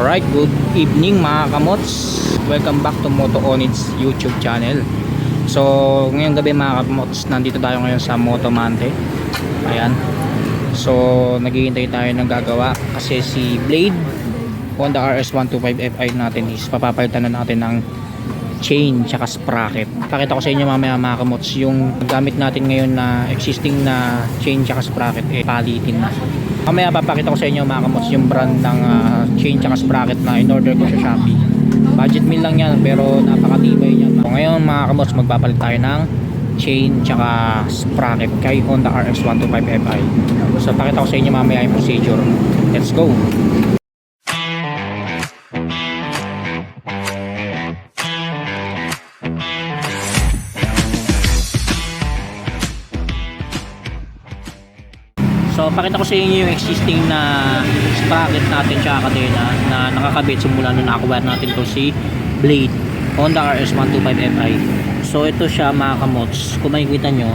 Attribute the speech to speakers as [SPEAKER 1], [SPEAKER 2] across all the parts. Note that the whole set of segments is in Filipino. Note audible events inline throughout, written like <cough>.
[SPEAKER 1] Alright, good evening mga kamots. Welcome back to Moto Onits YouTube channel. So, ngayong gabi mga kamots Nandito tayo ngayon sa Moto Mante. Ayan. So, naghihintay tayo ng gagawa Kasi si Blade Honda RS125Fi natin is Papapalitan na natin ng chain tsaka sprocket. Pakita ko sa inyo mamaya mga kamots yung gamit natin ngayon na existing na chain tsaka sprocket eh palitin na mamaya papakita ko sa inyo mga kamots yung brand ng ah, chain tsaka sprocket na in order ko sa Shopee. Budget meal lang yan pero napakatibay yan so, ngayon mga kamots magpapalit tayo ng chain tsaka sprocket kay Honda RX125Fi so pakita ko sa inyo mamaya yung procedure. Let's go So pakita ko sa inyo yung existing na sprocket natin tsaka kadena na nakakabit simula nung nakakuha natin to si Blade Honda RS125Fi. So ito siya mga kamots. Kung makikita nyo,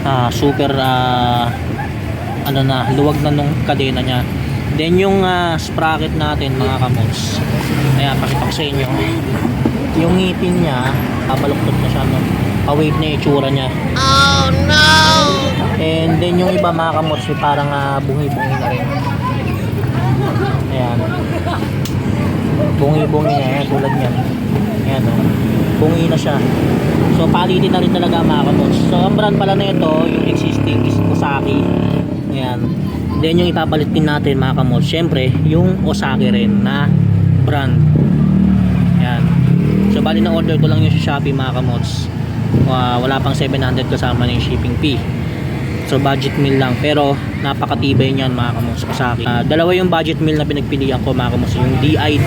[SPEAKER 1] ah, super ah, ano na, luwag na nung kadena niya. Then yung ah, sprocket natin mga kamots. Ayan, pakita ko sa inyo. Yung ngipin niya, kabaluktot na siya no. Pa-wave na yung itsura niya. And then yung iba mga kamots eh, parang ah, bungi-bungi na rin. Ayan. Bungi-bungi na yan, tulad niyan. Ayan o. Bungi na siya. So palitin na rin talaga mga kamots. So ang brand pala na ito, yung existing is Osaki. Ayan. Then yung ipapalit din natin mga kamots, syempre yung Osaki rin na brand. So bali na order ko lang yung sa Shopee mga kamots. Ah, wala pang 700 kasama yung shipping fee. So budget meal lang pero napakatibay niyan mga kamos sa akin. Ah, dalawa yung budget meal na pinagpilian ko mga kamos, yung DID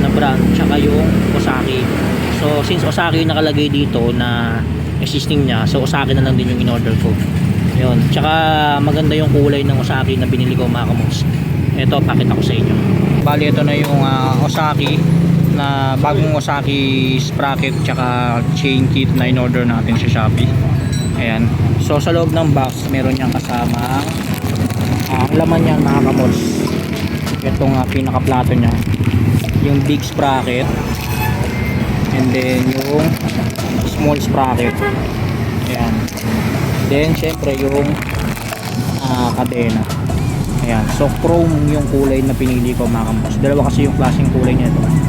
[SPEAKER 1] na brand tsaka yung Osaki. So since Osaki yung nakalagay dito na existing niya, so Osaki na lang din yung in-order ko. Yun. Tsaka maganda yung kulay ng Osaki na binili ko mga kamos. Ito pakita ko sa inyo. Bali ito na yung ah, Osaki na bagong Osaki sprocket tsaka chain kit na in-order natin sa Shopee. Ayan. So sa loob ng box, meron niyang kasama ang laman niyan mga kamots. Itong uh, pinaka-plato niya. Yung big sprocket. And then yung small sprocket. Ayan. Then syempre yung ah, kadena. Ayan. So chrome yung kulay na pinili ko mga kamots. Dalawa kasi yung klaseng kulay nito. Ah,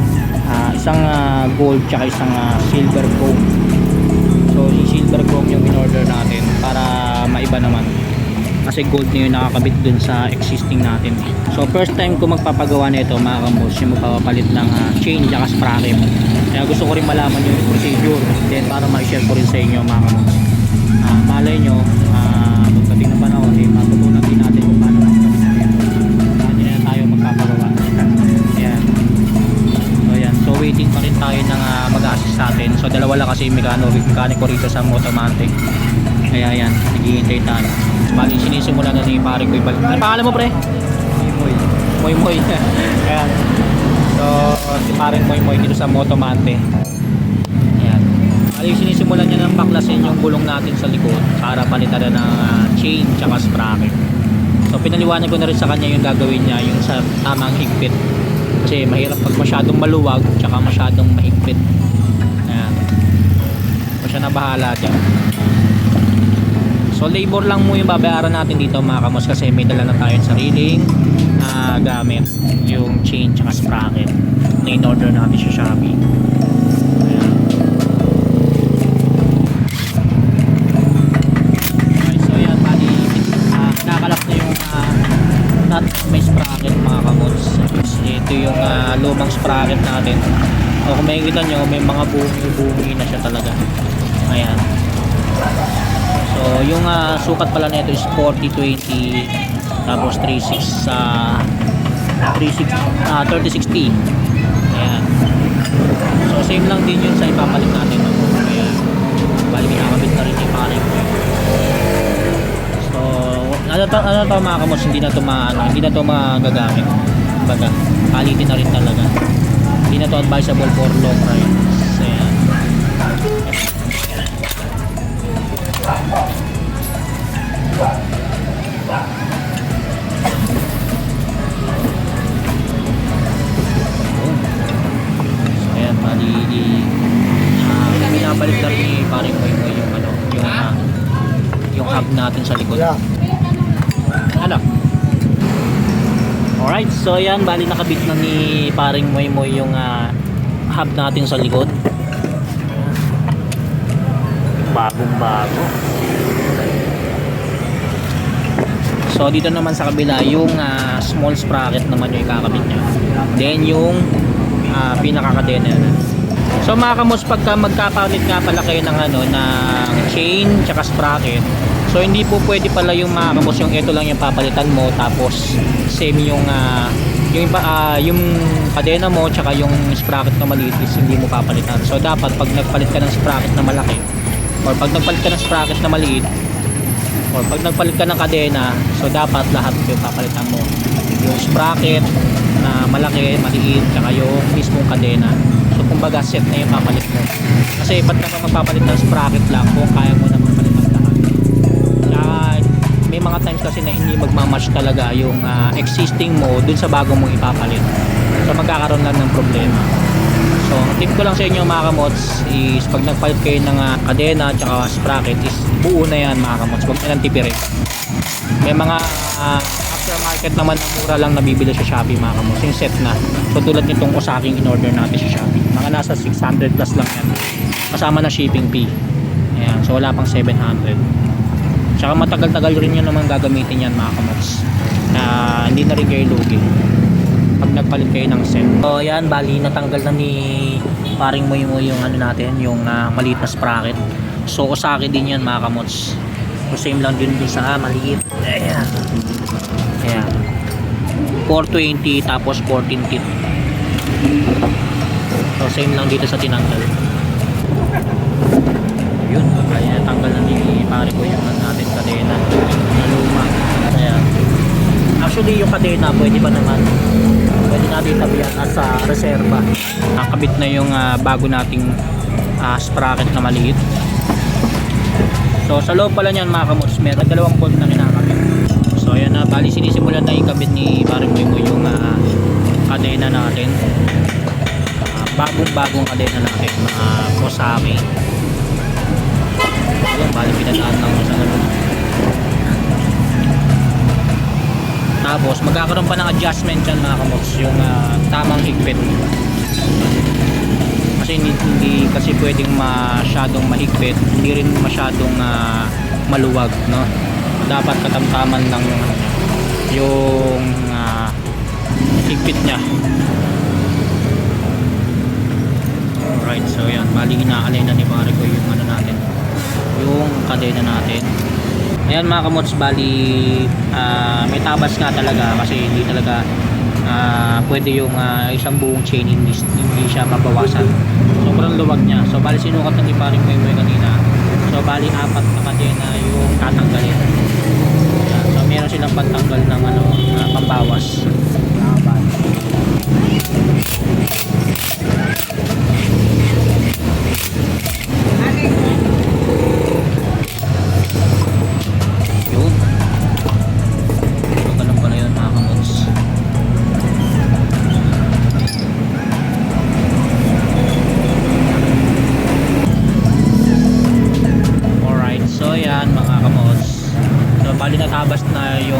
[SPEAKER 1] isang ah, gold tsaka isang ah, silver chrome. So, si silver chrome yung in-order natin para maiba naman. Kasi gold na yung nakakabit dun sa existing natin. So, first time ko magpapagawa nito mga kambos, yung magpapalit ng ah, chain at sprocket. Kaya gusto ko rin malaman yung procedure. Then, para ma-share ko rin sa inyo mga kambos. Ah, malay nyo, uh, pagdating ng panahon, eh, tayo ng ah, mag-assist sa atin. So dalawa lang kasi yung mekano, mekaniko rito sa Motomante. Kaya yan, naghihintay tayo. Bali sinisimula na ni pare ko ibalik. Ano pangalan mo pre? Moy Moy. Moy Moy. <laughs> Ayan. So si pare Moy Moy dito sa Motomante. Ayan. Bali sinisimulan niya ng baklasin yung gulong natin sa likod para palitan na ng ah, chain tsaka sprocket. So pinaliwanag ko na rin sa kanya yung gagawin niya yung sa tamang higpit. Kasi mahirap pag masyadong maluwag tsaka masyadong mahigpit. Ayan. So siya na bahala dyan. So labor lang mo yung babayaran natin dito mga kamos kasi may dala na tayong sariling ah, gamit. Yung chain tsaka sprocket na in-order natin sa Shopee. Kung makikita nyo, may mga bungi-bungi na siya talaga. Ayan. So, yung ah, sukat pala nito is 40-20 tapos 36 sa 36 ah 30-60. Ayan. So, same lang din yun sa ipapalit natin. No? Ayan. Bali, kinakabit na rin yung ko. So, ano to, ano to mga kamos, hindi na to ma, ano, hindi na to magagamit. Baga, palitin na rin talaga. Hindi na to advisable for long rides. So yan, bali nakabit na ni paring Moy Moy yung ah, hub natin sa likod. Bagong bago. So dito naman sa kabila yung ah, small sprocket naman yung ikakabit niya. Then yung uh, pinakakadena. So mga kamos pagka magkapalit nga pala kayo ng ano ng chain tsaka sprocket. So hindi po pwede pala yung mga kamos yung ito lang yung papalitan mo tapos same yung ah, yung ah, yung kadena mo tsaka yung sprocket na maliit is hindi mo papalitan. So dapat pag nagpalit ka ng sprocket na malaki or pag nagpalit ka ng sprocket na maliit or pag nagpalit ka ng kadena so dapat lahat yung papalitan mo. Yung sprocket na malaki, maliit tsaka yung mismong kadena. So kumbaga set na yung papalit mo. Kasi ba't naman magpapalit ng sprocket lang kung kaya mo naman may mga times kasi na hindi magmamatch talaga yung ah, existing mo dun sa bago mong ipapalit so magkakaroon lang ng problema So, tip ko lang sa inyo mga kamots is pag nagpalit kayo ng ah, kadena at saka sprocket is buo na yan mga kamots. Huwag nang tipirin. May mga ah, aftermarket naman na mura lang nabibili sa Shopee mga kamots. Yung set na. So, tulad nitong Osaking in-order natin sa Shopee. Mga nasa 600 plus lang yan. Kasama na shipping fee. Ayan. So, wala pang 700. Tsaka matagal-tagal rin yun naman gagamitin yan mga kamots. Na hindi na rin kayo lugi pag nagpalit kayo ng set. So yan, bali natanggal na ni paring mo mo yung ano natin, yung ah, maliit na sprocket. So Osaki din yan mga kamots. So same lang din dun sa ah, maliit. Ayan. Ayan. 420 tapos 14 teeth. So same lang dito sa tinanggal. Yun, kaya natanggal na ni pare ko yung ano natin kadena. Na luma. Ayan. Actually yung kadena pwede pa naman? Pwede natin tabihan at sa reserva. Nakabit na yung ah, bago nating ah, sprocket na maliit. So sa loob pala niyan mga kamots meron dalawang bolt na kinakabit. So ayan na. Bali sinisimulan na ikabit ni parang mo yung ah, kadena natin. Bagong bagong kadena natin mga Kosami ayan bali pinadaan lang sa ganun Tapos magkakaroon pa ng adjustment dyan mga kamots yung ah, tamang higpit. Kasi hindi, hindi kasi pwedeng masyadong mahigpit, hindi rin masyadong ah, maluwag, no? Dapat katamtaman lang yung yung ah, higpit niya. Alright, so yan, bali inaalay na ni pare ko yung ano natin, yung kadena natin. Ayan mga kamots, bali ah, may tabas nga talaga kasi hindi talaga ah, pwede yung ah, isang buong chain hindi, hindi siya mabawasan. Sobrang luwag niya. So bali sinukat ng iparing mo yung kanina. So bali apat na kadena yung tatanggalin. So meron silang pantanggal ng ano, ah, pambawas. Apat. Yun.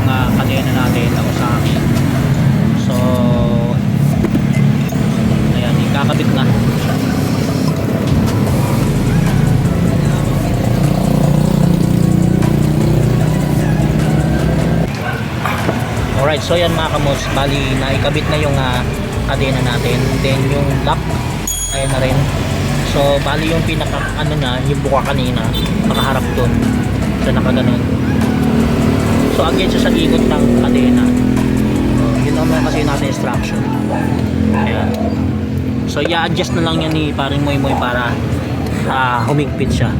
[SPEAKER 1] Yung ah, kadena natin sa akin. So, ayan, ikakabit na. Alright, so yan mga kamots, bali naikabit na yung ah, kadena natin. Then yung lock, ayan na rin. So bali yung pinaka ano na, yung buka kanina, nakaharap doon. So nakaganon. So again siya sa ikot ng kadena. So, yun naman kasi natin instruction. Ayan. So i-adjust na lang yan ni paring moy moy para ah, humigpit siya.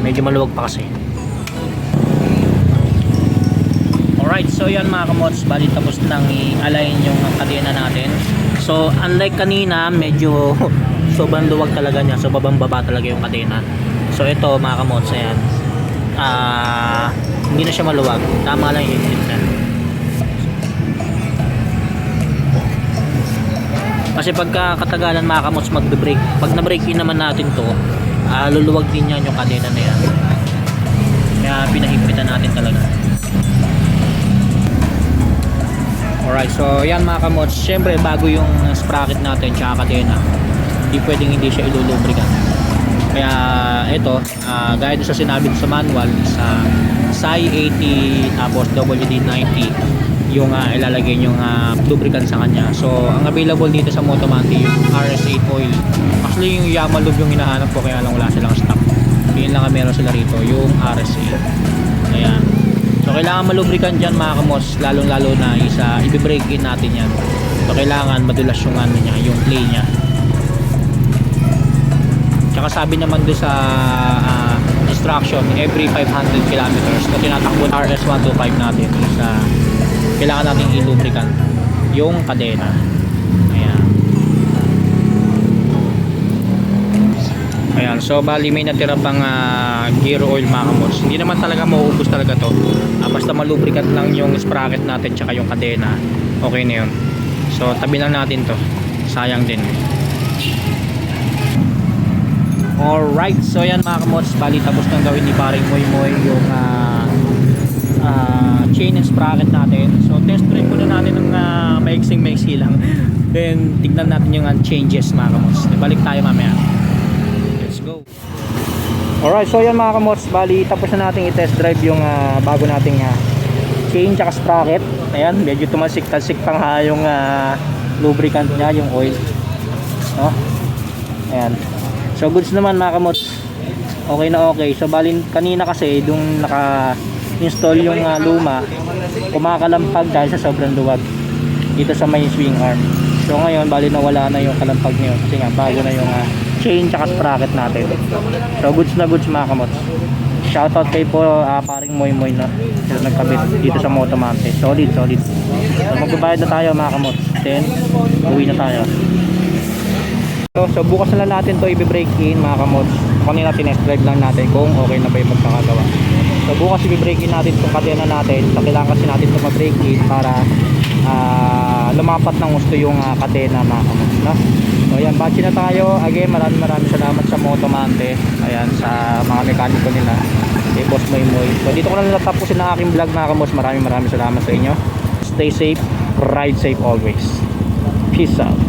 [SPEAKER 1] Medyo maluwag pa kasi. Alright, so yan mga kamots, bali tapos nang i-align yung kadena natin. So, unlike kanina, medyo <laughs> sobrang luwag talaga niya. So, babang baba talaga yung kadena. So, ito mga kamots, ayan. Ah, hindi na siya maluwag. Tama lang yung higpit niya. Kasi pagka katagalan mga kamots magbe-break, pag na-break in naman natin to, ah, luluwag din yan yung kadena na yan. Kaya pinahigpitan natin talaga. Alright, so yan mga kamots. Siyempre bago yung sprocket natin tsaka kadena, hindi pwedeng hindi siya ilulubricant. Kaya ito, ah, gaya sa sinabi sa manual, sa SAI 80 tapos WD-90 yung ah, ilalagay yung ah, lubricant sa kanya. So, ang available dito sa Motomante yung RS8 oil. Actually, yung Yamalube yung hinahanap ko kaya lang wala silang stock. Yun lang ang meron sila rito, yung RS8. Ayan. So, kailangan malubricant dyan mga kamos, lalong-lalo na isa, i-break in natin yan. So, kailangan madulas yung ano niya, yung play niya. Tsaka sabi naman doon sa ah, instruction, every 500 kilometers na tinatakbo ng RS125 natin is ah, kailangan natin i-lubricant yung kadena. Ayan. Ayan, so bali may natira pang ah, gear oil mga kamos. Hindi naman talaga mauubos talaga to. Ah, basta malubricant lang yung sprocket natin tsaka yung kadena. Okay na yun. So tabi lang natin to. Sayang din. Alright, so yan mga kamots, bali tapos nang gawin ni paring Moy Moy yung ah, ah, chain and sprocket natin. So test drive muna natin ng uh, maiksing maiksi lang. <laughs> Then tignan natin yung changes mga kamots. Balik tayo mamaya. Let's go. Alright, so yan mga kamots, bali tapos na natin i-test drive yung ah, bago nating ah, chain tsaka sprocket. Ayan, medyo tumasik-tasik pa nga yung ah, lubricant niya, yung oil. No? Ayan. So goods naman mga kamots. Okay na okay. So bali kanina kasi dung naka-install yung ah, luma, kumakalampag dahil sa sobrang luwag dito sa may swing arm. So ngayon bali nawala na yung kalampag niyo kasi nga bago na yung ah, chain tsaka sprocket natin. So goods na goods mga kamots. Shoutout kay po ah, paring Moy Moy no. Sila nagkabit dito sa Motomante. Solid, solid. So magbabayad na tayo mga kamots. Then uwi na tayo. So, so bukas na lang natin to i-break in mga kamods. Kanina tinest drive lang natin kung okay na ba yung magkakagawa. So bukas i-break in natin itong kadena natin. So kailangan kasi natin ito ma-break in para ah, lumapat ng gusto yung ah, kadena mga kamods. No? So ayan, batch na tayo. Again, maraming maraming salamat sa Motomante. Ayan, sa mga mekaniko nila. Kay Boss Moy Moy. So dito ko na lang tapusin ang aking vlog mga kamods. Maraming maraming salamat sa inyo. Stay safe, ride safe always. Peace out.